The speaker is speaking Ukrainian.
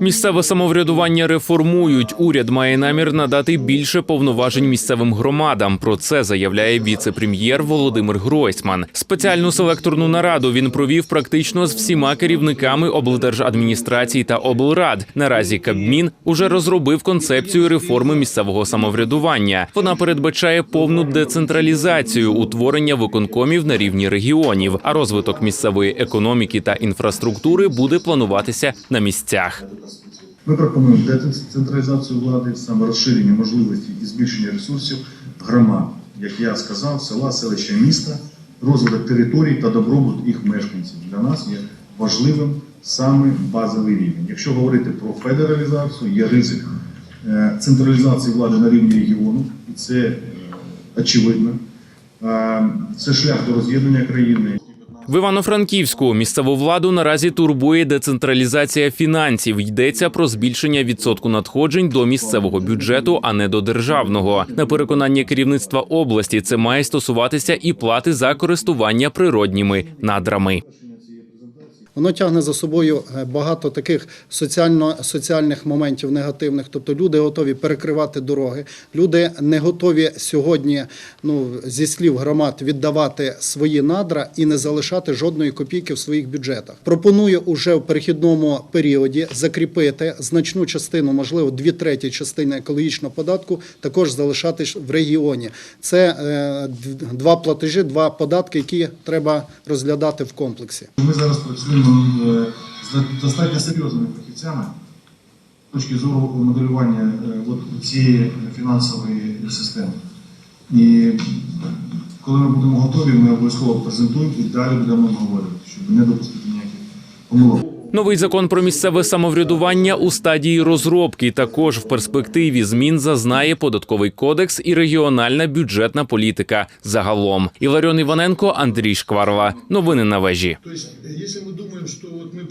Місцеве самоврядування реформують. Уряд має намір надати більше повноважень місцевим громадам. Про це заявляє віце-прем'єр Володимир Гройсман. Спеціальну селекторну нараду він провів практично з всіма керівниками облдержадміністрацій та облрад. Наразі Кабмін уже розробив концепцію реформи місцевого самоврядування. Вона передбачає повну децентралізацію, утворення виконкомів на рівні регіонів, а розвиток місцевої економіки та інфраструктури буде плануватися на місцях. Ми пропонуємо децентралізацію влади, саме розширення можливостей і збільшення ресурсів громад, як я сказав, села, селища, міста, розвиток територій та добробут їх мешканців для нас є важливим саме базовий рівень. Якщо говорити про федералізацію, є ризик е, централізації влади на рівні регіону, і це е, очевидно. Е, Це шлях до роз'єднання країни. В Івано-Франківську місцеву владу наразі турбує децентралізація фінансів. Йдеться про збільшення відсотку надходжень до місцевого бюджету, а не до державного. На переконання керівництва області це має стосуватися і плати за користування природніми надрами. Воно тягне за собою е, багато таких соціально, соціальних моментів негативних. Тобто люди готові перекривати дороги, люди не готові сьогодні, ну зі слів громад, віддавати свої надра і не залишати жодної копійки в своїх бюджетах. Пропоную уже в перехідному періоді закріпити значну частину, можливо, дві треті частини екологічного податку, також залишати в регіоні. Це е, два платежі, два податки, які треба розглядати в комплексі. Ми зараз працюємо з достатньо серйозними фахівцями з точки зору моделювання е, цієї фінансової системи. І коли ми будемо готові, ми обов'язково презентуємо і далі будемо обговорювати, щоб не допустити ніяких помилок. Новий закон про місцеве самоврядування у стадії розробки. Також в перспективі змін зазнає податковий кодекс і регіональна бюджетна політика. Загалом Іларіон Іваненко, Андрій Шкварова. Новини на вежі То есть, э, если мы думаем, что вот мы